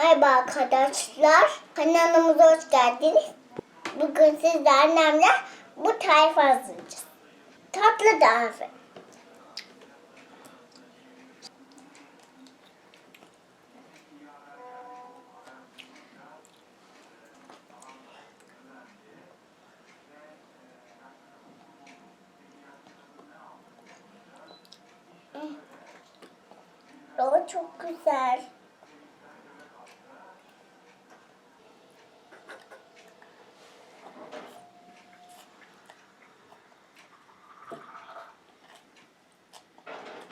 Merhaba arkadaşlar. Kanalımıza hoş geldiniz. Bugün sizle annemle bu tarifi hazırlayacağız. Tatlı tarifi. Çok güzel.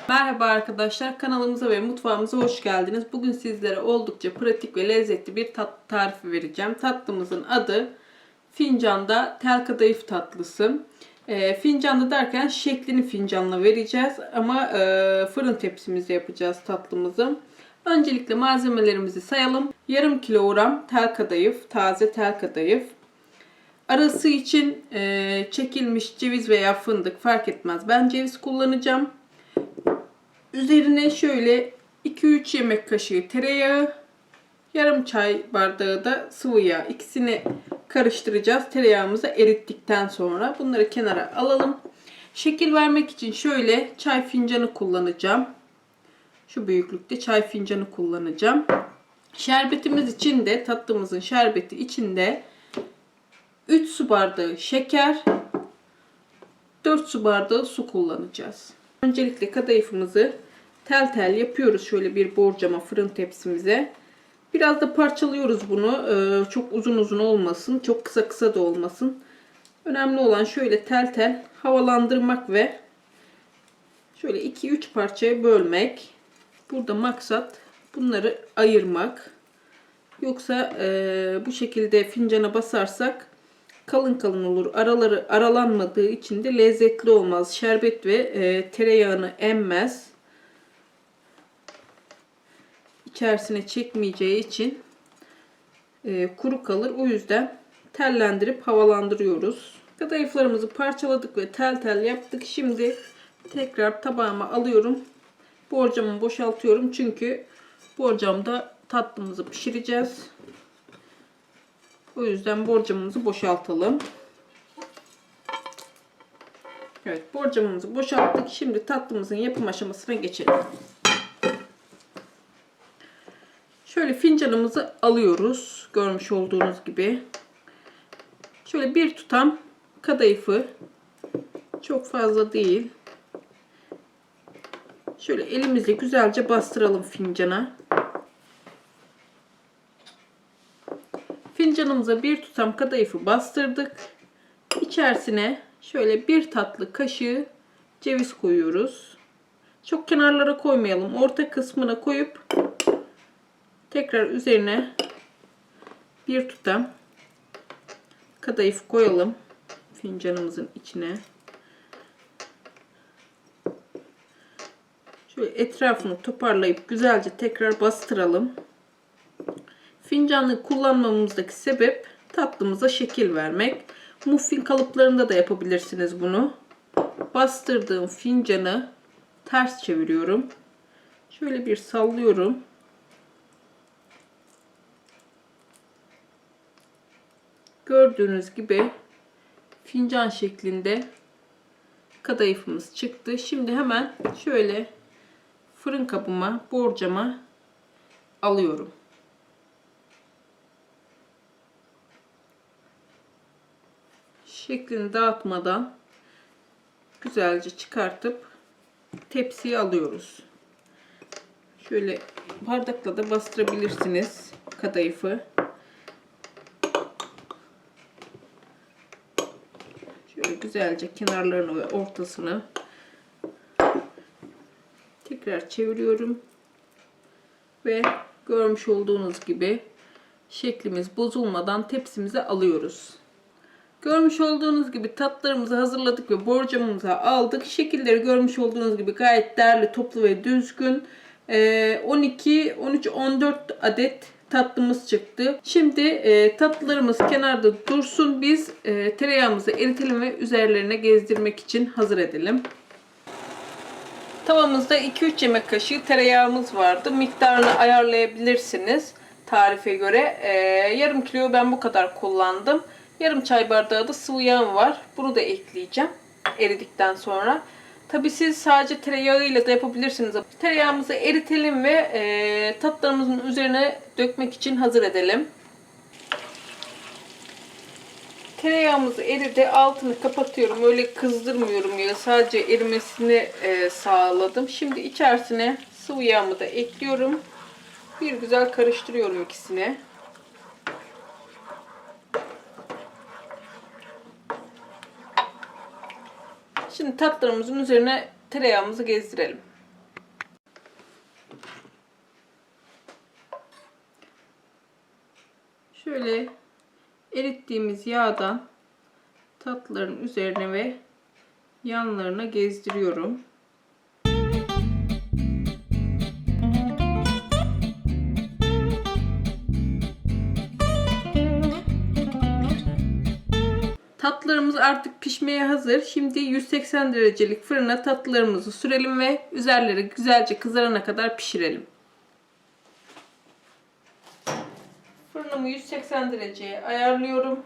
Merhaba arkadaşlar kanalımıza ve mutfağımıza hoş geldiniz. Bugün sizlere oldukça pratik ve lezzetli bir tat tarifi vereceğim. Tatlımızın adı fincanda tel kadayıf tatlısı. E, fincanda derken şeklini fincanla vereceğiz ama e, fırın tepsimizde yapacağız tatlımızı. Öncelikle malzemelerimizi sayalım. Yarım kilogram tel kadayıf, taze tel kadayıf. Arası için e, çekilmiş ceviz veya fındık fark etmez. Ben ceviz kullanacağım. Üzerine şöyle 2-3 yemek kaşığı tereyağı, yarım çay bardağı da sıvı yağ. İkisini karıştıracağız tereyağımızı erittikten sonra. Bunları kenara alalım. Şekil vermek için şöyle çay fincanı kullanacağım. Şu büyüklükte çay fincanı kullanacağım. Şerbetimiz için de tatlımızın şerbeti içinde 3 su bardağı şeker, 4 su bardağı su kullanacağız. Öncelikle kadayıfımızı tel tel yapıyoruz şöyle bir borcama fırın tepsimize. Biraz da parçalıyoruz bunu. Ee, çok uzun uzun olmasın, çok kısa kısa da olmasın. Önemli olan şöyle tel tel havalandırmak ve şöyle 2-3 parçaya bölmek. Burada maksat bunları ayırmak. Yoksa e, bu şekilde fincana basarsak kalın kalın olur. Araları aralanmadığı için de lezzetli olmaz. Şerbet ve e, tereyağını emmez. İçerisine çekmeyeceği için e, kuru kalır. O yüzden tellendirip havalandırıyoruz. Kadayıflarımızı parçaladık ve tel tel yaptık. Şimdi tekrar tabağıma alıyorum. Borcamı boşaltıyorum. Çünkü borcamda tatlımızı pişireceğiz. O yüzden borcamımızı boşaltalım. Evet borcamımızı boşalttık. Şimdi tatlımızın yapım aşamasına geçelim. Şöyle fincanımızı alıyoruz. Görmüş olduğunuz gibi. Şöyle bir tutam kadayıfı çok fazla değil. Şöyle elimizle güzelce bastıralım fincana. Fincanımıza bir tutam kadayıfı bastırdık. İçerisine şöyle bir tatlı kaşığı ceviz koyuyoruz. Çok kenarlara koymayalım. Orta kısmına koyup tekrar üzerine bir tutam kadayıf koyalım fincanımızın içine. Şöyle etrafını toparlayıp güzelce tekrar bastıralım. Fincanlığı kullanmamızdaki sebep tatlımıza şekil vermek. Muffin kalıplarında da yapabilirsiniz bunu. Bastırdığım fincanı ters çeviriyorum. Şöyle bir sallıyorum. Gördüğünüz gibi fincan şeklinde kadayıfımız çıktı. Şimdi hemen şöyle fırın kabıma, borcama alıyorum. Şeklini dağıtmadan güzelce çıkartıp tepsiye alıyoruz. Şöyle bardakla da bastırabilirsiniz kadayıfı. Şöyle güzelce kenarlarını ve ortasını tekrar çeviriyorum. Ve görmüş olduğunuz gibi şeklimiz bozulmadan tepsimize alıyoruz. Görmüş olduğunuz gibi tatlarımızı hazırladık ve borcamımıza aldık. Şekilleri görmüş olduğunuz gibi gayet değerli, toplu ve düzgün. 12, 13, 14 adet tatlımız çıktı. Şimdi e, tatlılarımız kenarda dursun. Biz e, tereyağımızı eritelim ve üzerlerine gezdirmek için hazır edelim. Tavamızda 2-3 yemek kaşığı tereyağımız vardı. Miktarını ayarlayabilirsiniz. tarife göre. Ee, yarım kilo ben bu kadar kullandım. Yarım çay bardağı da sıvı yağım var. Bunu da ekleyeceğim eridikten sonra. Tabi siz sadece tereyağıyla da yapabilirsiniz. Tereyağımızı eritelim ve e, tatlarımızın üzerine dökmek için hazır edelim. Tereyağımız eridi. Altını kapatıyorum. Öyle kızdırmıyorum ya. Sadece erimesini e, sağladım. Şimdi içerisine sıvı yağımı da ekliyorum. Bir güzel karıştırıyorum ikisini. Şimdi tatlarımızın üzerine tereyağımızı gezdirelim. Şöyle erittiğimiz yağdan tatlıların üzerine ve yanlarına gezdiriyorum. Tatlılarımız artık pişmeye hazır. Şimdi 180 derecelik fırına tatlılarımızı sürelim ve üzerleri güzelce kızarana kadar pişirelim. Fırınımı 180 dereceye ayarlıyorum.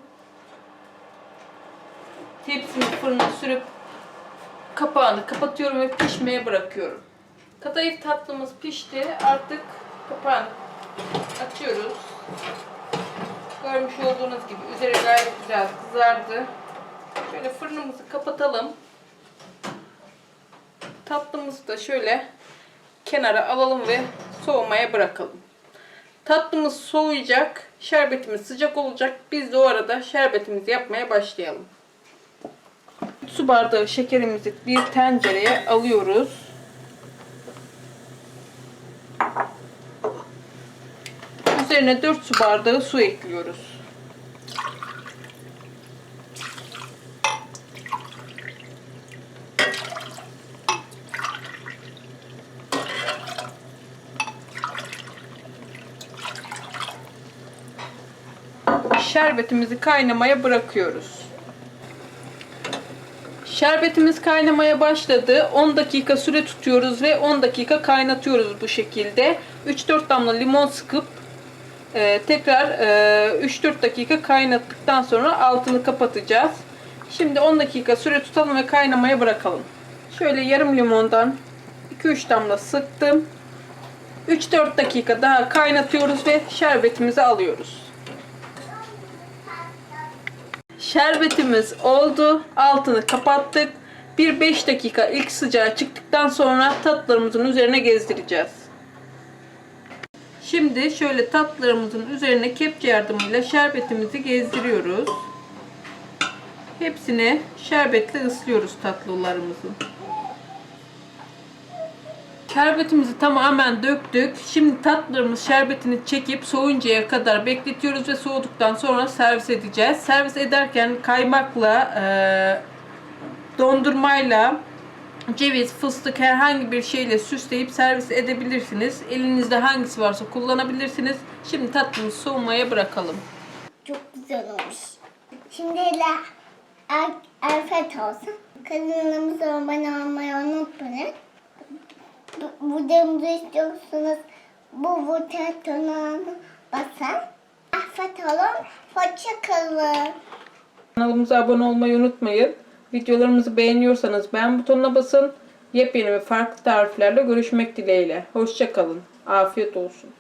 Tepsimi fırına sürüp kapağını kapatıyorum ve pişmeye bırakıyorum. Kadayıf tatlımız pişti. Artık kapağını açıyoruz. Görmüş olduğunuz gibi üzeri gayet güzel kızardı. Şöyle fırınımızı kapatalım. Tatlımızı da şöyle kenara alalım ve soğumaya bırakalım. Tatlımız soğuyacak, şerbetimiz sıcak olacak. Biz de o arada şerbetimizi yapmaya başlayalım. Su bardağı şekerimizi bir tencereye alıyoruz. Üzerine 4 su bardağı su ekliyoruz. Şerbetimizi kaynamaya bırakıyoruz. Şerbetimiz kaynamaya başladı. 10 dakika süre tutuyoruz ve 10 dakika kaynatıyoruz bu şekilde. 3-4 damla limon sıkıp e, tekrar e, 3-4 dakika kaynattıktan sonra altını kapatacağız. Şimdi 10 dakika süre tutalım ve kaynamaya bırakalım. Şöyle yarım limondan 2-3 damla sıktım. 3-4 dakika daha kaynatıyoruz ve şerbetimizi alıyoruz. Şerbetimiz oldu. Altını kapattık. Bir 5 dakika ilk sıcağı çıktıktan sonra tatlarımızın üzerine gezdireceğiz. Şimdi şöyle tatlarımızın üzerine kepçe yardımıyla şerbetimizi gezdiriyoruz. Hepsini şerbetle ıslıyoruz tatlılarımızın. Şerbetimizi tamamen döktük. Şimdi tatlılarımız şerbetini çekip soğuncaya kadar bekletiyoruz ve soğuduktan sonra servis edeceğiz. Servis ederken kaymakla, e, dondurmayla, ceviz, fıstık herhangi bir şeyle süsleyip servis edebilirsiniz. Elinizde hangisi varsa kullanabilirsiniz. Şimdi tatlımızı soğumaya bırakalım. Çok güzel olmuş. Şimdi er, afiyet olsun. Kanalımıza abone olmayı unutmayın. Bu videomuzu istiyorsanız bu butonuna basın. Afiyet olun. Hoşça kalın. Kanalımıza abone olmayı unutmayın. Videolarımızı beğeniyorsanız beğen butonuna basın. Yepyeni ve farklı tariflerle görüşmek dileğiyle. Hoşçakalın. Afiyet olsun.